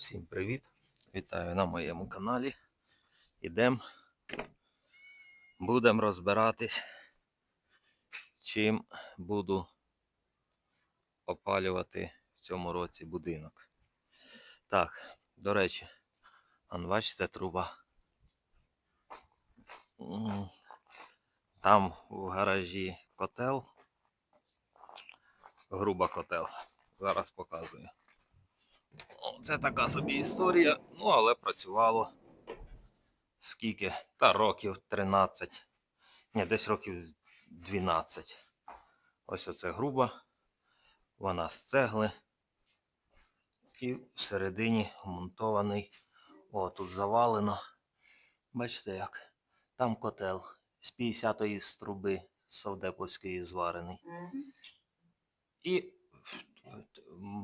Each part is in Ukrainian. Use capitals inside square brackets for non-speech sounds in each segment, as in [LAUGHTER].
Всім привіт! Вітаю на моєму каналі. Ідемо. Будемо розбиратись, чим буду опалювати в цьому році будинок. Так, до речі, бачите труба. Там в гаражі котел. Груба котел. Зараз показую. Це така собі історія, ну але працювало скільки? Та років 13. Ні, десь років 12. Ось оце груба. Вона з цегли. І всередині вмонтований. О, тут завалено. Бачите як? Там котел з 50-ї з труби Совдеповської зварений. І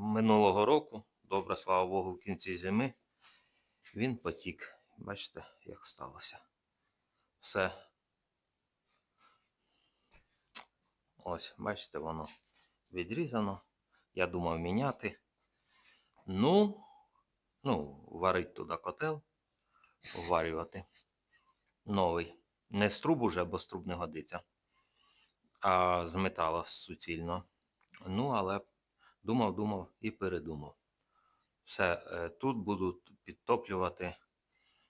минулого року, добре, слава Богу, в кінці зими він потік. Бачите, як сталося. Все. Ось, бачите, воно відрізано. Я думав міняти. Ну, ну, варить туди котел, вварювати. Новий. Не з труб уже, бо з труб не годиться, а з метала суцільно. Ну, але думав, думав і передумав. Все, е, тут буду підтоплювати.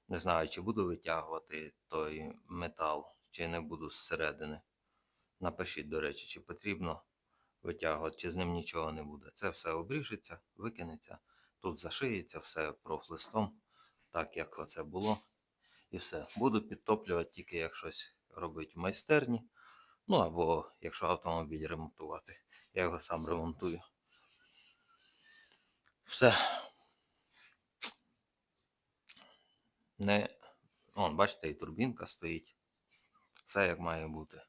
Не знаю, чи буду витягувати той метал, чи не буду зсередини. Напишіть, до речі, чи потрібно витягувати, чи з ним нічого не буде. Це все обріжеться, викинеться, тут зашиється, все профлистом, так як оце було. І все. Буду підтоплювати тільки як щось робити в майстерні. Ну або якщо автомобіль ремонтувати. Я його сам ремонтую. Все. Не. Вон, бачите, і турбінка стоїть. Все як має бути.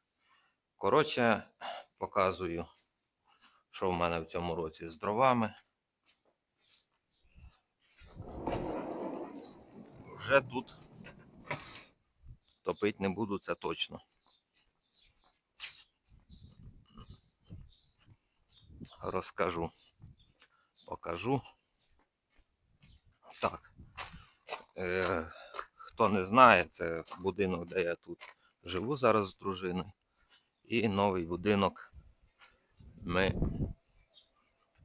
Коротше, показую, що в мене в цьому році з дровами. Вже тут топити не буду, це точно. Розкажу. Покажу. Так. Е, хто не знає, це будинок, де я тут живу зараз з дружиною. І новий будинок ми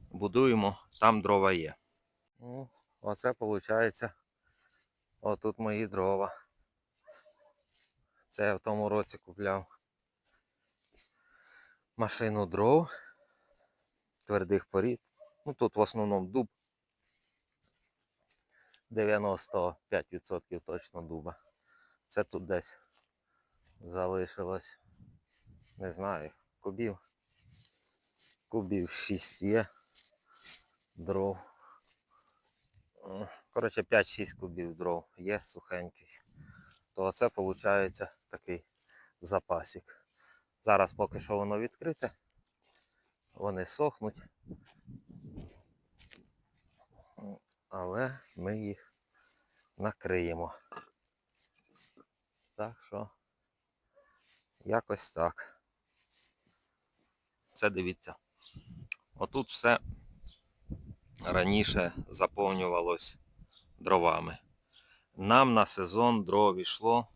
будуємо, там дрова є. Ну, оце виходить. Отут мої дрова. Це я в тому році купляв машину дров твердих порід. Ну тут в основному дуб. 95% точно дуба. Це тут десь залишилось. Не знаю, кубів. Кубів 6 є. Дров. Коротше, 5-6 кубів дров є сухеньких. То оце виходить такий запасик. Зараз поки що воно відкрите. Вони сохнуть. Але ми їх накриємо. Так що якось так. Це дивіться. Отут все раніше заповнювалось дровами. Нам на сезон дров йшло.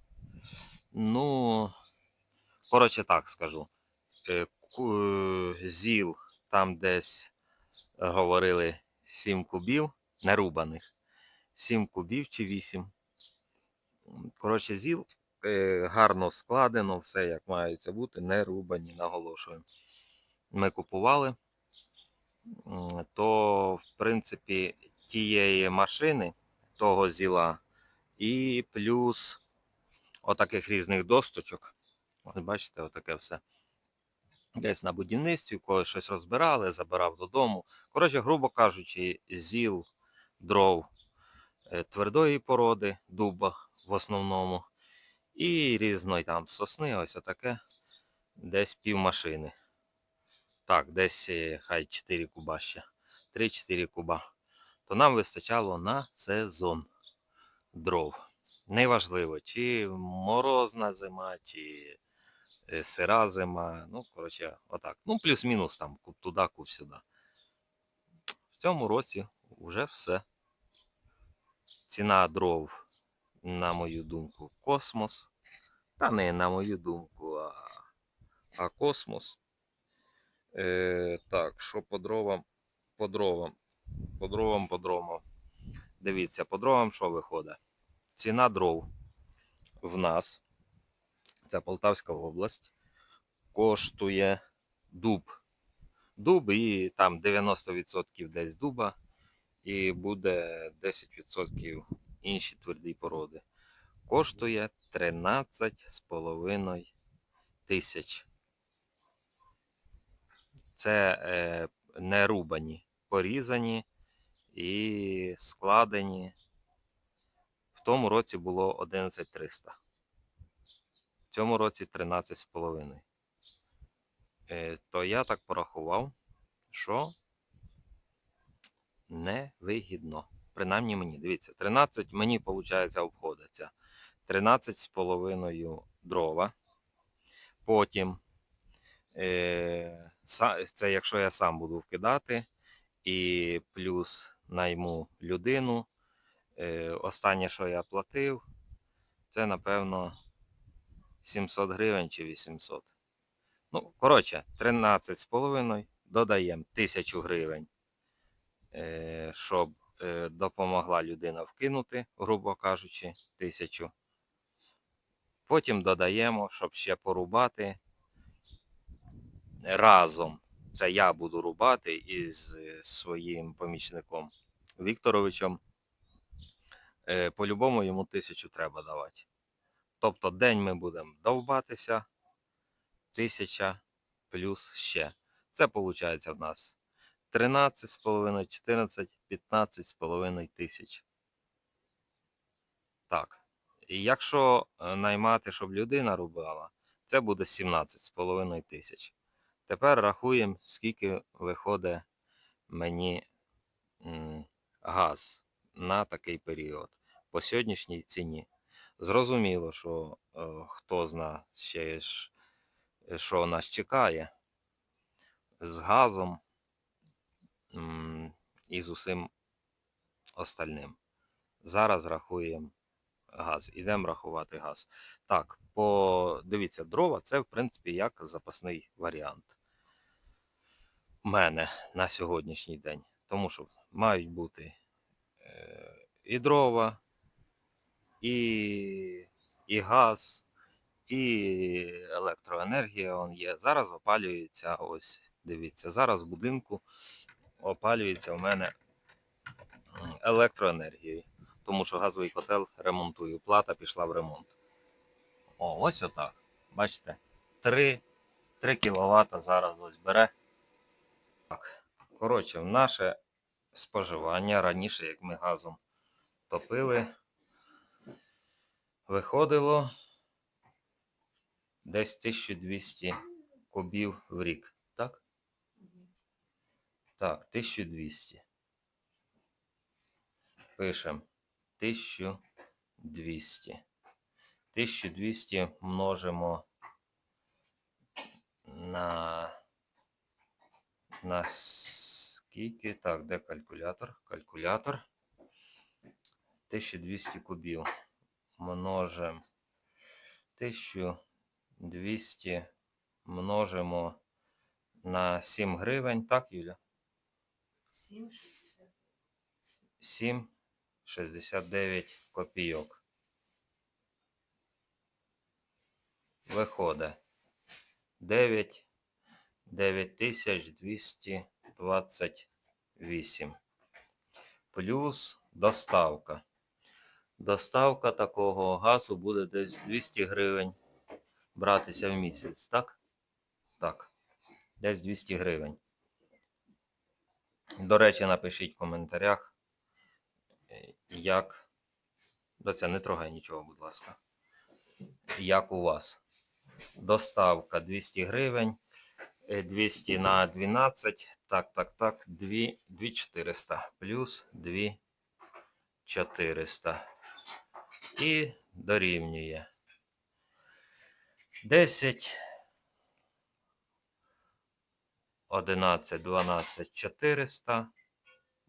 Ну, коротше так скажу. Е, е, Зіл там десь говорили 7 кубів нерубаних. 7 кубів чи 8. Коротше, зіл е, гарно складено, все як мається бути, не рубані, наголошую. Ми купували, то, в принципі, тієї машини, того зіла, і плюс отаких різних досточок. Ось бачите, отаке все. Десь на будівництві, коли щось розбирали, забирав додому. Коротше, грубо кажучи, зіл дров е, твердої породи, дуба в основному. І різної там сосни, ось отаке. Десь пів машини. Так, десь е, хай 4 куба ще. 3-4 куба. То нам вистачало на сезон дров. Неважливо, чи морозна зима, чи е, сира зима. Ну, коротше, отак. Ну, плюс-мінус там, куб туди, куб сюди. В цьому році вже все. ціна дров, на мою думку, космос. Та не на мою думку, а, а космос. Е, так, що по дровам? По дровам. По дровам, по дровам. Дивіться, по дровам що виходить? Ціна дров в нас, це Полтавська область, коштує дуб. Дуб і там 90% десь дуба, і буде 10% інші тверді породи. Коштує 13,5 тисяч. Це е, не рубані, порізані і складені. В тому році було 11300. В цьому році 13,5. Е, то я так порахував, що невигідно. Принаймні мені. Дивіться, 13 мені, виходить, обходиться. 13,5 дрова. Потім, е, це якщо я сам буду вкидати, і плюс найму людину. Е, останнє, що я платив, це, напевно, 700 гривень чи 800. Ну, коротше, 13,5 додаємо 1000 гривень, щоб е, допомогла людина вкинути, грубо кажучи, 1000. Потім додаємо, щоб ще порубати разом. Це я буду рубати із е, своїм помічником Вікторовичем. Е, По-любому йому тисячу треба давати. Тобто день ми будемо довбатися, тисяча плюс ще. Це виходить в нас 13,5, 14, 15,5 тисяч. Так. І якщо е, наймати, щоб людина рубала, це буде 17,5 тисяч. Тепер рахуємо, скільки виходить мені газ на такий період по сьогоднішній ціні. Зрозуміло, що е, хто зна ще е, що нас чекає з газом і з усім остальним. Зараз рахуємо газ. Ідемо рахувати газ. Так, по дивіться, дрова це в принципі як запасний варіант. Мене на сьогоднішній день. Тому що мають бути е, і дрова, і, і газ, і електроенергія є. Зараз опалюється, ось, дивіться, зараз в будинку опалюється у мене електроенергією. Тому що газовий котел ремонтую. Плата пішла в ремонт. О, ось отак. Бачите? 3, 3 кВт зараз ось бере. Так. Коротше, наше споживання раніше, як ми газом топили, виходило десь 1200 кубів в рік. Так? Так, 1200. Пишемо 1200. 1200 множимо на на скільки? Так, де калькулятор? Калькулятор. 1200 кубів. Множимо 1200 множимо на 7 гривень. Так, Юля? 7,60. 7,69 копійок. Виходить 9 9228. Плюс доставка. Доставка такого газу буде десь 200 гривень братися в місяць, так? Так. Десь 200 гривень. До речі, напишіть в коментарях, е, як. Доця, не трогай нічого, будь ласка. Як у вас? Доставка 200 гривень. е, 200 на 12. Так, так, так. 2, 2400 плюс 2400. І дорівнює. 10. 11, 12, 400.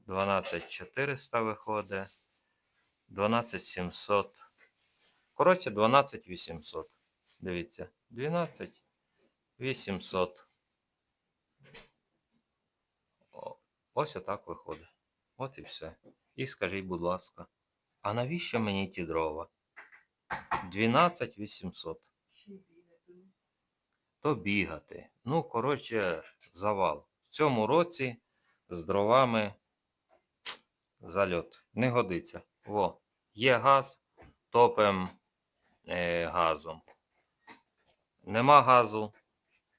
12 400 виходить. 12 700. Коротше, 12 800. Дивіться, 12 800. Ось отак виходить. От і все. І скажіть, будь ласка, а навіщо мені ті дрова? 12 800. То бігати. Ну, коротше, завал. В цьому році з дровами зальот. Не годиться. Во, є газ, топим е, газом. Нема газу,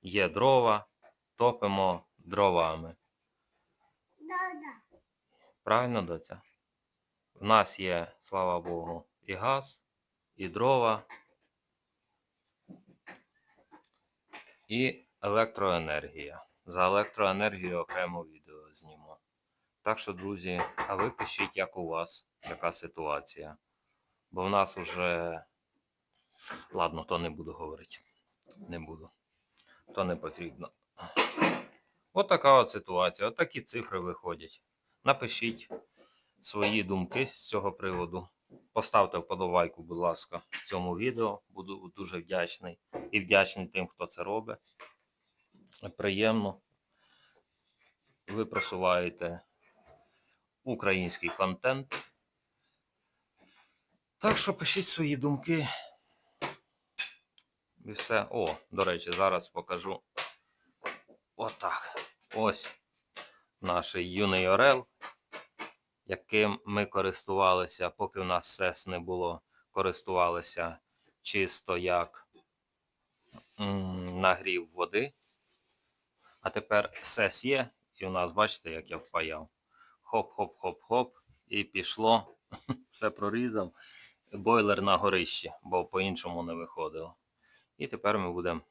є дрова, топимо дровами. Правильно, доця? В нас є, слава Богу, і газ, і дрова, і електроенергія. За електроенергію окремо відео зніму. Так що, друзі, а ви пишіть, як у вас, яка ситуація. Бо в нас уже. Ладно, то не буду говорити. Не буду. То не потрібно. От така от ситуація. От такі цифри виходять. Напишіть свої думки з цього приводу. Поставте вподобайку, будь ласка, цьому відео. Буду дуже вдячний. І вдячний тим, хто це робить. Приємно. Ви просуваєте український контент. Так що пишіть свої думки. І все. О, до речі, зараз покажу. Отак. Ось наш юний Орел, яким ми користувалися, поки в нас СЕС не було, користувалися чисто як нагрів води. А тепер СЕС є, і у нас, бачите, як я впаяв. Хоп-хоп-хоп-хоп. І пішло. [LAUGHS] Все прорізав. Бойлер на горищі, бо по-іншому не виходило. І тепер ми будемо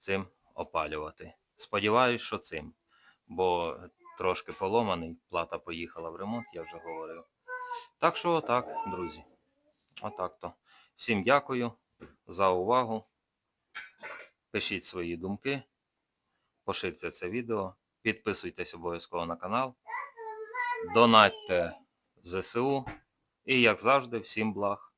цим опалювати. Сподіваюсь, що цим. Бо трошки поломаний, плата поїхала в ремонт, я вже говорив. Так що отак, друзі. Отак то. Всім дякую за увагу. Пишіть свої думки. Поширте це відео. Підписуйтесь обов'язково на канал. Донатьте ЗСУ. І як завжди, всім благ.